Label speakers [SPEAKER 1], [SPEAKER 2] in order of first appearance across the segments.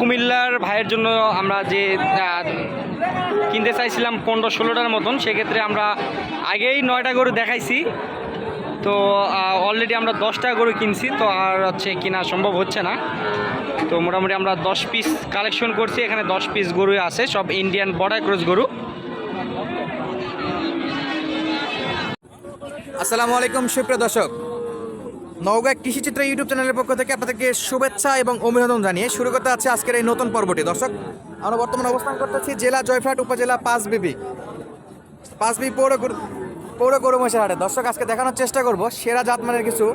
[SPEAKER 1] কুমিল্লার ভাইয়ের জন্য আমরা যে কিনতে চাইছিলাম পনেরো ষোলোটার মতন, সেক্ষেত্রে আমরা আগেই নয়টা গরু দেখাইছি। তো অলরেডি আমরা দশটা গরু কিনছি, তো আর হচ্ছে কিনা সম্ভব হচ্ছে না। তো মোটামুটি আমরা দশ পিস কালেকশন করছি, এখানে দশ পিস গরু আছে, সব ইন্ডিয়ান বর্ডার ক্রস গরু।
[SPEAKER 2] আসসালামু আলাইকুম, সুপ্রিয় দর্শক। নওগাঁ কৃষিচিত্র ইউটিউব চ্যানেলের পক্ষ থেকে আপনাদেরকে শুভেচ্ছা এবং অভিনন্দন জানিয়ে শুরু করতে আছে আজকের এই নতুন পর্বটি। দর্শক, আমরা বর্তমানে অবস্থান করতেছি জেলা জয়ফ্রাট উপজেলা পাঁচবিবি। পাঁচবিবি পৌর পৌর গরুমশাই হাটে। দর্শক, আজকে দেখানোর চেষ্টা করব সেরা জাতমানের কিছু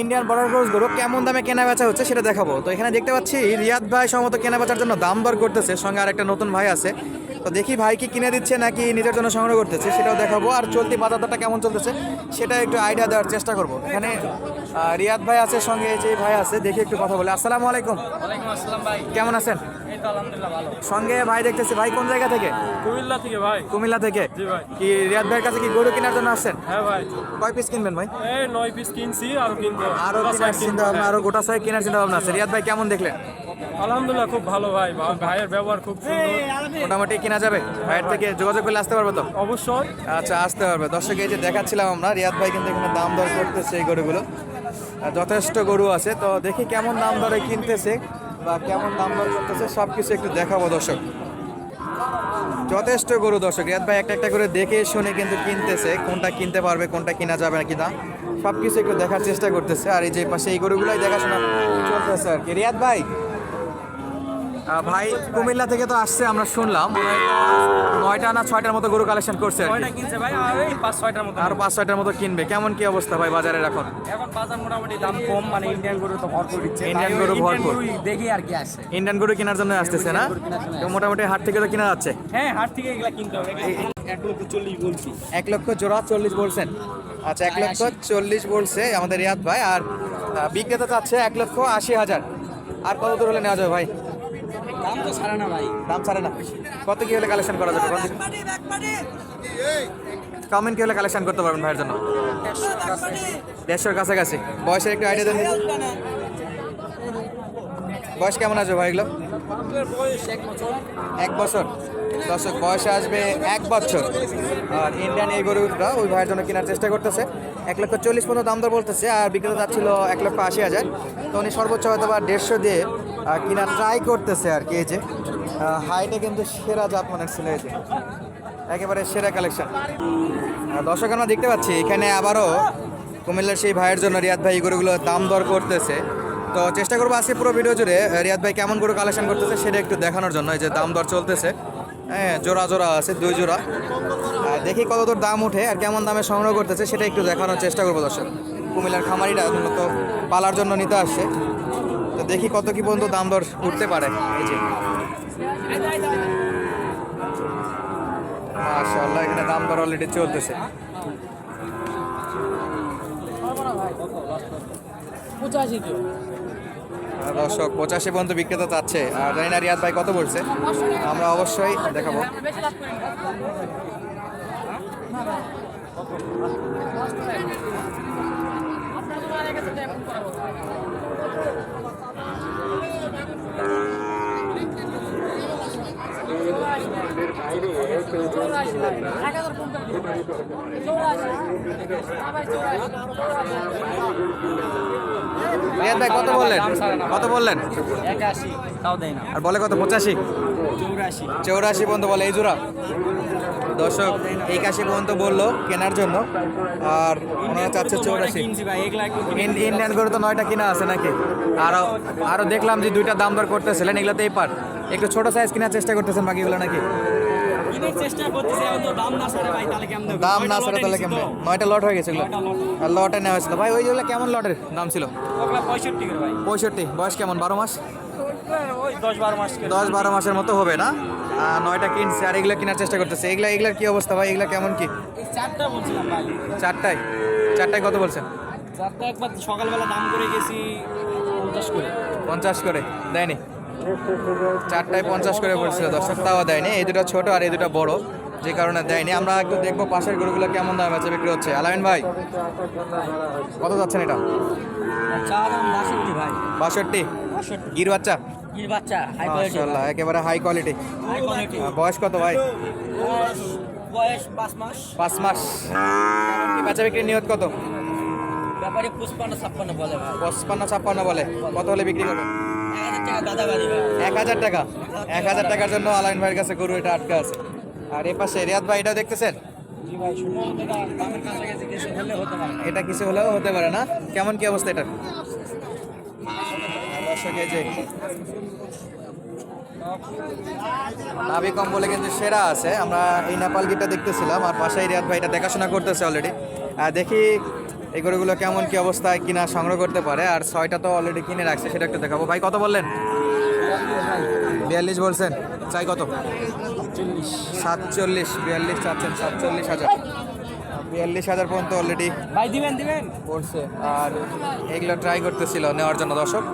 [SPEAKER 2] ইন্ডিয়ান বর্ডার ক্রস গরু কেমন দামে কেনা বেচা হচ্ছে সেটা দেখাবো। তো এখানে দেখতে পাচ্ছি, রিয়াদ ভাই সম্ভবত কেনা বেচার জন্য দাম দর করতেছে। সঙ্গে আরেকটা নতুন ভাই আছে। তো দেখি ভাই কি কিনে দিচ্ছে নাকি নিজের জন্য সংগ্রহ করতেছে সেটাও দেখাবো। আর চলতি বাজার দরটা কেমন চলতেছে সেটা একটু আইডিয়া দেওয়ার চেষ্টা করব। এখানে রিয়াদ ভাই আছে সঙ্গে যে ভাই আছে দেখি একটু কথা বলে। আসসালামু আলাইকুম।
[SPEAKER 1] আসসালাম ভাই।
[SPEAKER 2] কেমন আছেন? সঙ্গে ভাই দেখতেছি ভাই কোন জায়গা থেকে?
[SPEAKER 3] কুমিল্লা থেকে ভাই।
[SPEAKER 2] কুমিল্লা থেকে? কি রিয়াদ ভাইয়ের কাছে কি গরু কেনার জন্য আসছেন?
[SPEAKER 3] হ্যাঁ ভাই।
[SPEAKER 2] কয় পিস কিনবেন ভাই?
[SPEAKER 3] এই নয় পিস কিনছি আরও কিনবো। আরও
[SPEAKER 2] কেনার চিন্তা ভাবনা আরও গোটা ছয় কেনার চিন্তা ভাবনা আছে। রিয়াদ ভাই কেমন দেখলেন?
[SPEAKER 3] আলহামদুলিল্লাহ খুব ভালো ভাই। ভাইয়ের ব্যবহার খুব সুন্দর।
[SPEAKER 2] মোটামুটি কেনা যাবে? ভাইয়ের থেকে যোগাযোগ করলে আসতে পারবে তো?
[SPEAKER 3] অবশ্যই।
[SPEAKER 2] আচ্ছা আসতে পারবে। দর্শক এই যে দেখাচ্ছিলাম আমরা রিয়াদ ভাই কিন্তু এখানে দাম দর করতেছে এই গরুগুলো। যথেষ্ট গরু আছে তো দেখি কেমন দাম দরে কিনতেছে বা কেমন দাম দর করতেছে সব কিছু একটু দেখাবো দর্শক। যথেষ্ট গরু দর্শক রিয়াদ ভাই একটা একটা করে দেখে শুনে কিন্তু কিনতেছে কোনটা কিনতে পারবে কোনটা কিনা যাবে না কিনা সব কিছু একটু দেখার চেষ্টা করতেছে আর এই যে পাশে এই গরুগুলোই দেখাশোনা চলতেছে আর কি। রিয়াদ ভাই ভাই কুমিল্লা থেকে তো আসছে আমরা শুনলাম। নয়টা না ছয়টার মতো গরু কালেকশন করছে আর
[SPEAKER 1] পাঁচ ছয়টার মতো
[SPEAKER 2] কিনবে। কেমন কি অবস্থা ভাই বাজারের এখন?
[SPEAKER 1] এখন বাজার মোটামুটি দাম কম মানে ইন্ডিয়ান গরু তো ভরপুর দিচ্ছে। ওই
[SPEAKER 2] গরু ভরপুর।
[SPEAKER 1] দেখি আর কি আসছে।
[SPEAKER 2] ইন্ডিয়ান গরু কেনার জন্য আসতেছে না? তো মোটামুটি হাট থেকে তো কেনা যাচ্ছে।
[SPEAKER 1] হ্যাঁ হাট থেকে এগুলা কিনতে হবে। এক লক্ষ চল্লিশ বলছি।
[SPEAKER 2] এক লক্ষ জোড়া চল্লিশ বলছেন। আচ্ছা এক লক্ষ চল্লিশ বলছে আমাদের রিয়াদ ভাই আর বিক্রেতা চাচ্ছে এক লক্ষ আশি হাজার। আর কত দূর হলে নেওয়া যাবে ভাই?
[SPEAKER 1] দাম তো ছাড়া না ভাই।
[SPEAKER 2] দাম ছাড়ে না। কত কি হলে কালেকশন করা যাবে? কমেন্ট কি হলে কালেকশন করতে পারবেন ভাইয়ের জন্য? দেড়শোর কাছাকাছি। বয়সের একটু আইডিয়া দেন। বয়স কেমন আছে ভাই এগুলো? এক বছর। দর্শক, বয়সে আসবে এক বছর। আর ইন্ডিয়ান এই গরুটা ওই ভাইয়ের জন্য কেনার চেষ্টা করতেছে। এক লক্ষ চল্লিশ পর্যন্ত দাম দর বলতেছে, আর বিক্রেতা যাচ্ছিল এক লক্ষ আশি হাজার। তো উনি সর্বোচ্চ হয়তো বা দেড়শো দিয়ে কিনা ট্রাই করতেছে আর কি এই যে। হাইটে কিন্তু সেরা জাত মানের ছিল এই যে। একেবারে সেরা কালেকশন দর্শক, আমরা দেখতে পাচ্ছি, এখানে আবারও কুমিল্লার সেই ভাইয়ের জন্য রিয়াদ ভাই গরুগুলো দাম দর করতেছে। তো চেষ্টা করব আজকে পুরো ভিডিও জুড়ে রিয়াদ ভাই কেমন গরু কালেকশন করতেছে সেটা একটু দেখানোর জন্য, এই যে দাম দর চলতেছে। হ্যাঁ জোড়া জোড়া আছে, দুই জোড়া। দেখি কত দূর দাম উঠে আর কেমন দামে সংগ্রহ করতেছে সেটা একটু দেখানোর চেষ্টা করব দর্শক। কুমিল্লার খামারিটা মূলত পালার জন্য নিতে আসছে। তো দেখি কত কি পর্যন্ত দাম দর উঠতে পারে। এই যে। মাশাআল্লাহ এখানে দাম দর অলরেডি চলতেছে। দর্শক পঁচাশি পর্যন্ত বিক্রেতা চাচ্ছে। আর জানি না রিয়াদ ভাই কত বলছে? আমরা অবশ্যই দেখাবো। ভাই কত বললেন? কত বললেন?
[SPEAKER 1] তাও দেয় না।
[SPEAKER 2] আর বলে কত? পঁচাশি?
[SPEAKER 1] চৌরাশি।
[SPEAKER 2] চৌরাশি পর্যন্ত বলে এই জোড়া? দর্শক একাশি পর্যন্ত বলল কেনার জন্য। আর ওনারা চাচ্ছে চৌরাশি। ইন্ডিয়ান গরু তো নয়টা কিনা আছে নাকি? আরও আরও দেখলাম যে দুইটা দাম দর করতেছিলেন এগুলোতেই পার। একটু ছোট সাইজ কেনার চেষ্টা করতেছেন বাকিগুলো নাকি?
[SPEAKER 1] দাম না ভাই তাহলে কেমন
[SPEAKER 2] নয়টা লট হয়ে গেছে এগুলো। আর লটে নেওয়া হয়েছিল। ভাই ওইগুলো কেমন লটের দাম ছিল?
[SPEAKER 1] পঁয়ষট্টি।
[SPEAKER 2] বয়স কেমন? বারো মাস?
[SPEAKER 1] দশ বারো
[SPEAKER 2] দশ মাসের মতো হবে না? নয়টা কিনছে আর এগুলো কেনার চেষ্টা করতেছে। এগুলা এগুলার কি অবস্থা ভাই? এগুলা কেমন কি? চারটায় চারটায়? কত বলছেন?
[SPEAKER 1] চারটা একবার সকালবেলা দাম করে গেছি পঞ্চাশ করে।
[SPEAKER 2] পঞ্চাশ করে? দেয়নি? চারটায় পঞ্চাশ করে বলছিল দর্শক তাও দেয়নি। এই দুটো ছোট আর এই দুটো বড়। যে কারণে দেয়নি। আমরা একটু দেখব পাশের গরুগুলো কেমন দামে বেচা বিক্রি হচ্ছে। আলামিন ভাই কত যাচ্ছেন এটা?
[SPEAKER 1] বাষট্টি
[SPEAKER 2] গির বাচ্চা?
[SPEAKER 4] কি বাচ্চা
[SPEAKER 2] মাশাআল্লাহ একেবারে হাই কোয়ালিটি বয়স কত ভাই?
[SPEAKER 4] বয়স পাঁচ মাস।
[SPEAKER 2] পাঁচ মাস। বেচা বিক্রির নিয়ত কত?
[SPEAKER 4] ব্যাপারে পুষ্পান্ন ছাপ্পান্ন বলে
[SPEAKER 2] পঁচপান্ন ছাপ্পান্ন বলে। কত হলে বিক্রি করবেন?
[SPEAKER 4] ভাই।
[SPEAKER 2] এক হাজার টাকা। এক হাজার টাকার জন্য আলাইন ভাইয়ের কাছে গরু এটা আটকা আছে। আর এ পাশে রিয়াদ ভাই এটা দেখতেছেন? এটা কিছু হলেও হতে পারে না? কেমন কি অবস্থা এটা যে নাভি কম্বলে কিন্তু সেরা আছে। আমরা এই নেপাল গিটটা দেখতেছিলাম আর পাশে রিয়াদ ভাই এটা দেখাশোনা করতেছে অলরেডি দেখি এই গরুগুলো কেমন কি অবস্থায় কিনা সংগ্রহ করতে পারে আর ছয়টা তো অলরেডি কিনে রাখছে সেটা একটু দেখাবো। ভাই কত বললেন? বিয়াল্লিশ বলছেন। চাই কত? সাতচল্লিশ বিয়াল্লিশ চাচ্ছেন সাতচল্লিশ হাজার। বিয়াল্লিশ হাজার পর্যন্ত অলরেডি
[SPEAKER 4] ভাই দিবেন দিবেন।
[SPEAKER 2] পড়ছে। আর এগুলো ট্রাই করতেছিল নেওয়ার জন্য দর্শক।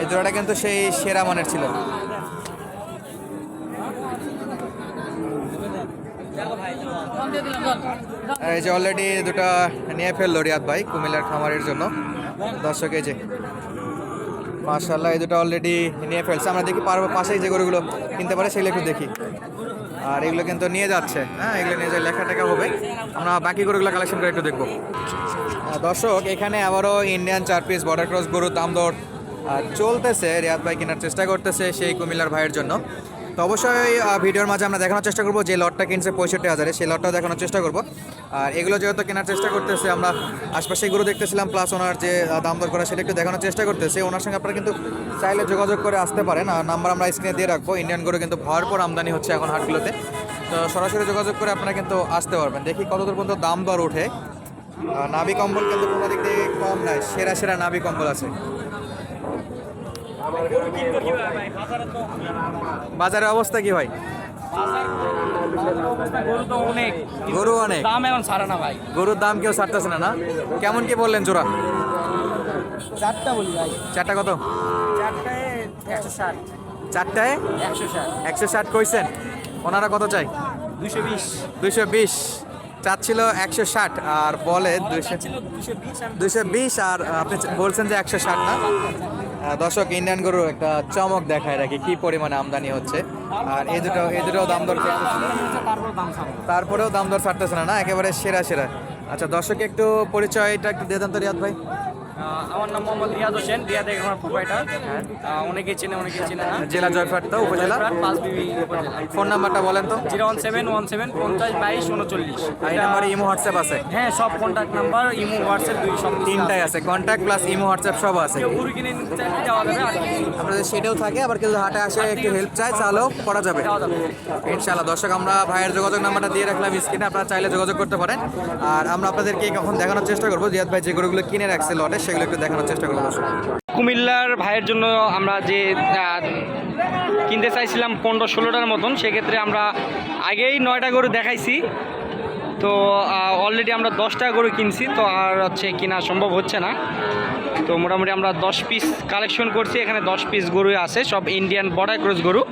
[SPEAKER 2] এই জোড়াটা কিন্তু সেই সেরা মানের ছিল। এই যে অলরেডি দুটো নিয়ে ফেলল রিয়াদ ভাই কুমিল্লার খামারের জন্য। দর্শক এই যে মার্শাল্লাহ এই দুটো অলরেডি নিয়ে ফেলছে। আমরা দেখি পারব পাশেই যে গরুগুলো কিনতে পারে, সেগুলো একটু দেখি। আর এগুলো কিন্তু নিয়ে যাচ্ছে। হ্যাঁ এগুলো নিয়ে যায় লেখা টেখা হবে। আমরা বাকি গরুগুলো কালেকশন করে একটু দেখব। দর্শক, এখানে আবারও ইন্ডিয়ান চার পিস বর্ডার ক্রস গরুর দাম দর চলতেছে। রিয়াদ ভাই কেনার চেষ্টা করতেছে সেই কুমিল্লার ভাইয়ের জন্য। তো অবশ্যই ভিডিওর মাঝে আমরা দেখানোর চেষ্টা করব যে লটটা কিনছে পঁয়ষট্টি হাজারে, সেই লটটাও দেখানোর চেষ্টা করব। আর এগুলো যেহেতু কেনার চেষ্টা করতেছে, আমরা আশপাশে গরু দেখতেছিলাম প্লাস ওনার যে দাম দর করা, সেটা একটু দেখানোর চেষ্টা করতেছে। ওনার সঙ্গে আপনারা কিন্তু চাইলে যোগাযোগ করে আসতে পারেন। আর নাম্বার আমরা স্ক্রিনে দিয়ে রাখব। ইন্ডিয়ান গরু কিন্তু ভরপুর আমদানি হচ্ছে এখন হাটগুলোতে। তো সরাসরি যোগাযোগ করে আপনারা কিন্তু আসতে পারবেন। দেখি কতদূর পর্যন্ত দাম দর ওঠে। নাভি কম্বল কিন্তু কোনো দিক থেকে কম নাই, সেরা সেরা নাভি কম্বল আছে। বাজারের অবস্থা কি ভাই?
[SPEAKER 4] গরু তো অনেক।
[SPEAKER 2] গরু অনেক
[SPEAKER 4] দাম এখন ছাড়ে না ভাই
[SPEAKER 2] গরুর দাম কেউ ছাড়তেছে না না? কেমন কি বললেন জোড়া?
[SPEAKER 4] চারটা বলি ভাই।
[SPEAKER 2] চারটা কত?
[SPEAKER 4] চারটায় একশো ষাট।
[SPEAKER 2] চারটায়?
[SPEAKER 4] একশো ষাট।
[SPEAKER 2] একশো ষাট কইছেন। ওনারা কত চাই
[SPEAKER 4] দুশো বিশ।
[SPEAKER 2] দুইশো বিশ। চাচ্ছিল একশো ষাট আর বলে দুইশো দুইশো বিশ আর আপনি বলছেন যে একশো ষাট না? দর্শক, ইন্ডিয়ান গরুর একটা চমক দেখায় রাখি কি পরিমাণে আমদানি হচ্ছে? আর এই দুটো এই দুটো দাম দর তারপরেও দাম দর ছাড়তেছে না একেবারে সেরা সেরা। আচ্ছা দর্শক একটু পরিচয়টা একটু দিয়ে দেন তো রিয়াদ ভাই।
[SPEAKER 1] আমার নাম মোহাম্মদ রিয়াদ হোসেন রিয়াদ আমার প্রোভাইডার অনেকে চেনে অনেকে চেনে না।
[SPEAKER 2] জেলা জয়ফাট তো উপজেলা?
[SPEAKER 1] পাঁচ বিবি উপজেলা।
[SPEAKER 2] ফোন নাম্বারটা বলেন তো।
[SPEAKER 1] Zero one seven one seven পঞ্চাশ বাইশ উনচল্লিশ।
[SPEAKER 2] এই নাম্বারে ইমো হোয়াটসঅ্যাপ আছে?
[SPEAKER 1] হ্যাঁ সব কন্ট্যাক্ট নাম্বার ইমো হোয়াটসঅ্যাপ দুই সব
[SPEAKER 2] তিনটাই আছে কন্ট্যাক্ট প্লাস ইমো হোয়াটসঅ্যাপ সব আছে।
[SPEAKER 1] কিনে নিতে যাবে আর না।
[SPEAKER 2] আপনাদের সেটাও থাকে আবার কেউ হাটে আসে একটু হেল্প চায় তাহলেও করা যাবে। ইনশাআল্লাহ দর্শক আমরা ভাইয়ের যোগাযোগ নাম্বারটা দিয়ে রাখলাম স্ক্রিনে আপনারা চাইলে যোগাযোগ করতে পারেন। আর আমরা আপনাদেরকে কখন দেখানোর চেষ্টা করব জিয়াদ ভাই যে গরুগুলো কিনে রাখছে লটে সেগুলো একটু দেখানোর চেষ্টা করব
[SPEAKER 1] কুমিল্লার ভাইয়ের জন্য আমরা যে কিনতে চাইছিলাম পনেরো ষোলোটার মতন, সেক্ষেত্রে আমরা আগেই নয়টা গরু দেখাইছি। তো অলরেডি আমরা দশটা গরু কিনছি, তো আর হচ্ছে কিনা সম্ভব হচ্ছে না। তো মোটামুটি আমরা দশ পিস কালেকশন করছি, এখানে দশ পিস গরু আছে, সব ইন্ডিয়ান বর্ডার ক্রস গরু।